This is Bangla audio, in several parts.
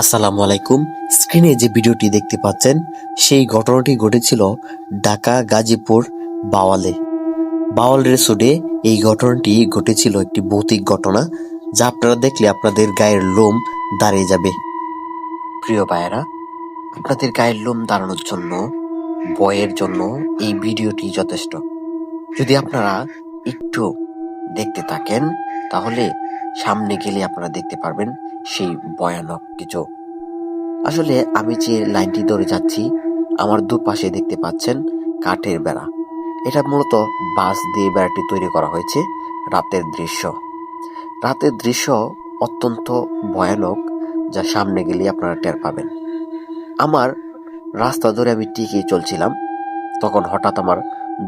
আসসালামু আলাইকুম। স্ক্রিনে যে ভিডিওটি দেখতে পাচ্ছেন, সেই ঘটনাটি ঘটেছিল ঢাকা, গাজীপুর, বাওয়ালে। বাওয়াল রেসোর্টে এই ঘটনাটি ঘটেছিল একটি ভৌতিক ঘটনা, যা আপনারা দেখলে আপনাদের গায়ের লোম দাঁড়িয়ে যাবে। প্রিয় ভাইয়েরা, আপনাদের গায়ের লোম দাঁড়ানোর জন্য বয়ের জন্য এই ভিডিওটি যথেষ্ট। যদি আপনারা একটু দেখতে থাকেন, তাহলে সামনে গেলে আপনারা দেখতে পারবেন সেই ভয়ানক কিছু। আসলে আমি যে লাইনটি ধরে যাচ্ছি, আমার দুপাশে দেখতে পাচ্ছেন কাঠের বেড়া। এটা মূলত বাঁশ দিয়ে বেড়াটি তৈরি করা হয়েছে রাতের দৃশ্য। রাতের দৃশ্য অত্যন্ত ভয়ানক, যা সামনে গেলে আপনারা টের পাবেন। আমার রাস্তা ধরে আমি টিকেই চলছিলাম, তখন হঠাৎ আমার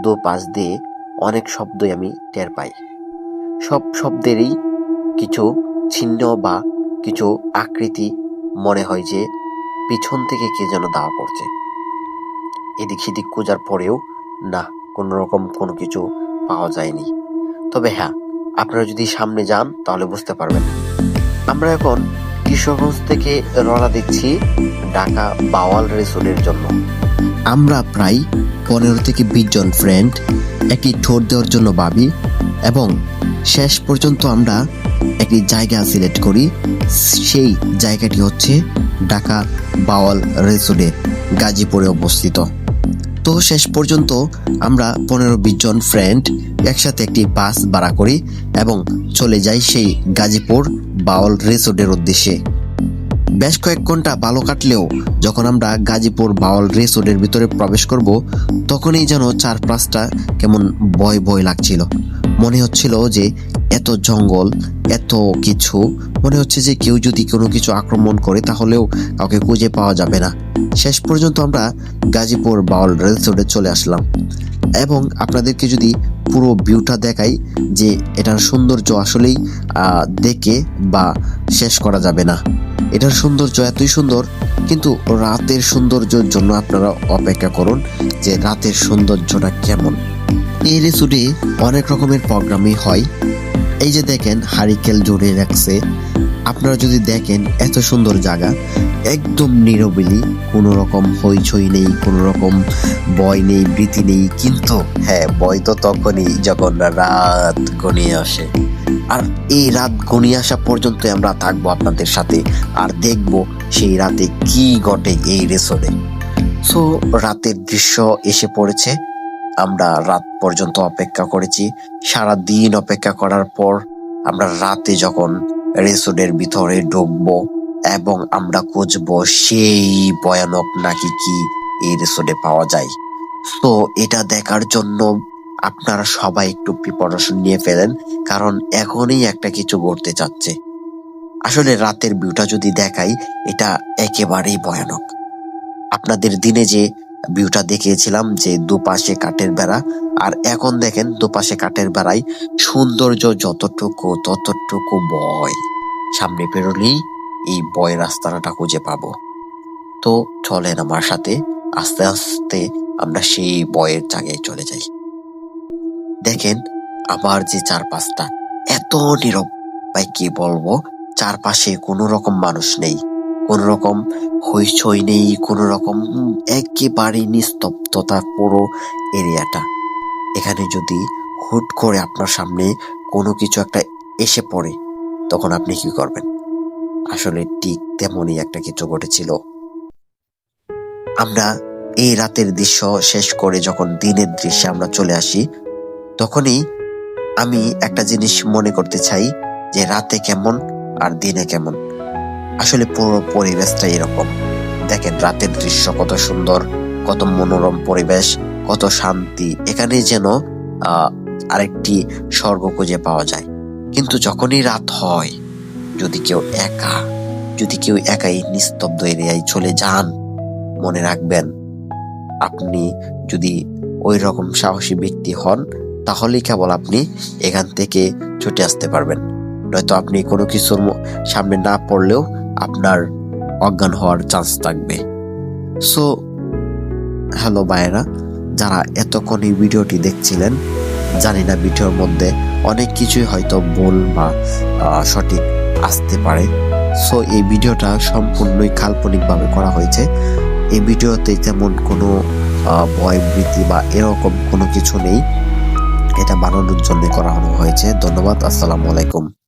দু পাশ দিয়ে অনেক শব্দই আমি টের পাই। সব শব্দেরই কিছু ছিন্ন বা কিছু আকৃতি মনে হয় যে পিছন থেকে কে যেন দাওয়া করছে। এদিক সেদিক খোঁজার পরেও না, কোনো রকম কোনো কিছু পাওয়া যায়নি। তবে হ্যাঁ আপনারা যদি সামনে যান তাহলে বুঝতে পারবেন। আমরা এখন কিশোরগঞ্জ থেকে রওনা দিচ্ছি ঢাকা বাওয়াল রিসোর্টের জন্য। আমরা প্রায় পনেরো থেকে বিশ জন ফ্রেন্ড একটি ঠোঁট দেওয়ার জন্য ভাবি এবং শেষ পর্যন্ত আমরা একটি জায়গা সিলেক্ট করি। সেই জায়গাটি হচ্ছে ঢাকা বাওয়াল রিসোর্টে গাজীপুরে অবস্থিত। তো শেষ পর্যন্ত আমরা পনেরো বিশ জন ফ্রেন্ড একসাথে একটি বাস ভাড়া করি এবং চলে যাই সেই গাজীপুর বাওয়াল রিসোর্টের উদ্দেশ্যে। বেশ কয়েক ঘণ্টা ভালো কাটলেও যখন আমরা গাজীপুর বাওয়াল রিসোর্টের ভিতরে প্রবেশ করব, তখনই যেন চারপাশটা কেমন ভয় ভয় লাগছিল। মনে হচ্ছিল যে এত জঙ্গল, এত কিছু। মনে হচ্ছে যে কেউ যদি কোনো কিছু আক্রমণ করে তাহলেও কাউকে খুঁজে পাওয়া যাবে না। শেষ পর্যন্ত আমরা গাজীপুর বাউল রিসোর্টে চলে আসলাম। এবং আপনাদেরকে যদি পুরো ভিউটা দেখাই যে এটার সৌন্দর্য আসলেই দেখে বা শেষ করা যাবে না। এটার সৌন্দর্য এতই সুন্দর, কিন্তু রাতের সৌন্দর্যের জন্য আপনারা অপেক্ষা করুন যে রাতের সৌন্দর্যটা কেমন। এই রিসোর্টে অনেক রকমের প্রোগ্রামই হয়। এই যে দেখেন, হারিকেল জুড়ে রাখছে। আপনারা যদি দেখেন, এত সুন্দর জায়গা। একদম নিরবিলি কোনো রকম হইচই নেই কোনো রকম বয় নেই বৃতি নেই, কিন্তু হ্যাঁ বয় তো তখনই যখন রাত গনিয়ে আসে। আর এই রাত গনিয়ে আসা পর্যন্ত আমরা থাকব আপনাদের সাথে আর দেখব সেই রাতে কি ঘটে এই রেসোর্টে। সো, রাতের দৃশ্য এসে পড়েছে। আমরা রাত পর্যন্ত অপেক্ষা করেছি। সারা দিন অপেক্ষা করার পর আমরা রাতে যখন রিসোর্টের ভিতরে ঢুকবো এবং আমরা খুঁজবো সেই ভয়ানক নাকি কি রিসোর্টে পাওয়া যায়। তো এটা দেখার জন্য আপনারা সবাই একটু প্রিপারেশন নিয়ে ফেলেন, কারণ এখনই একটা কিছু ঘটতে চাচ্ছে আসলে রাতের ভিউটা যদি দেখাই, এটা একেবারেই ভয়ানক। আপনাদের দিনে যে ভিউটা দেখিয়েছিলাম যে দুপাশে কাঠের বেড়া, আর এখন দেখেন দুপাশে কাঠের বেড়ায় সৌন্দর্য যতটুকু, ততটুকু বয় সামনে পেরোলেই এই বয় রাস্তাটা খুঁজে পাবো। তো চলেন আমার সাথে, আস্তে আস্তে আমরা সেই বয়ের জায়গায় চলে যাই। দেখেন, আমার যে চারপাশটা এত নীরব। ভাই, কি বলব? চারপাশে কোনো রকম মানুষ নেই। কোন রকম হইচই নেই কোন রকম একেবারে নিস্তব্ধতা পুরো এরিয়াটা। এখানে যদি হুট করে আপনার সামনে কোনো কিছু একটা এসে পড়ে, তখন আপনি কি করবেন? আসলে ঠিক তেমনই একটা কিছু ঘটেছিল। আমরা এই রাতের দৃশ্য শেষ করে যখন দিনের দৃশ্যে আমরা চলে আসি, তখনই আমি একটা জিনিস মনে করতে চাই যে রাতে কেমন আর দিনে কেমন। আসলে পুরো পরিবেশটা এরকম। দেখেন রাতের দৃশ্য কত সুন্দর, কত মনোরম পরিবেশ, কত শান্তি। এখানে যেন আরেকটি স্বর্গ খুঁজে পাওয়া যায়। কিন্তু যখনই রাত হয় যদি কেউ একা, যদি কেউ একাই নিস্তব্ধ এরিয়ায় চলে যান, মনে রাখবেন, আপনি যদি ওই রকম সাহসী ব্যক্তি হন, তাহলেই কেবল আপনি এখান থেকে ছুটে আসতে পারবেন। নয়তো আপনি কোনো কিছুর সামনে না পড়লেও আপনার অজ্ঞান হওয়ার চান্স থাকবে। সো হ্যালো ভাইয়েরা, যারা এতক্ষণ এই ভিডিওটি দেখছিলেন, জানি না ভিডিওর মধ্যে অনেক কিছুই হয়তো ভুল বা সঠিক আসতে পারে। সো এই ভিডিওটা সম্পূর্ণই কাল্পনিকভাবে করা হয়েছে। এই ভিডিওতে তেমন কোনো আহ, ভয় ভীতি বা এরকম কোনো কিছু নেই। এটা বানানোর জন্য করা হয়েছে। ধন্যবাদ। আসসালামু আলাইকুম।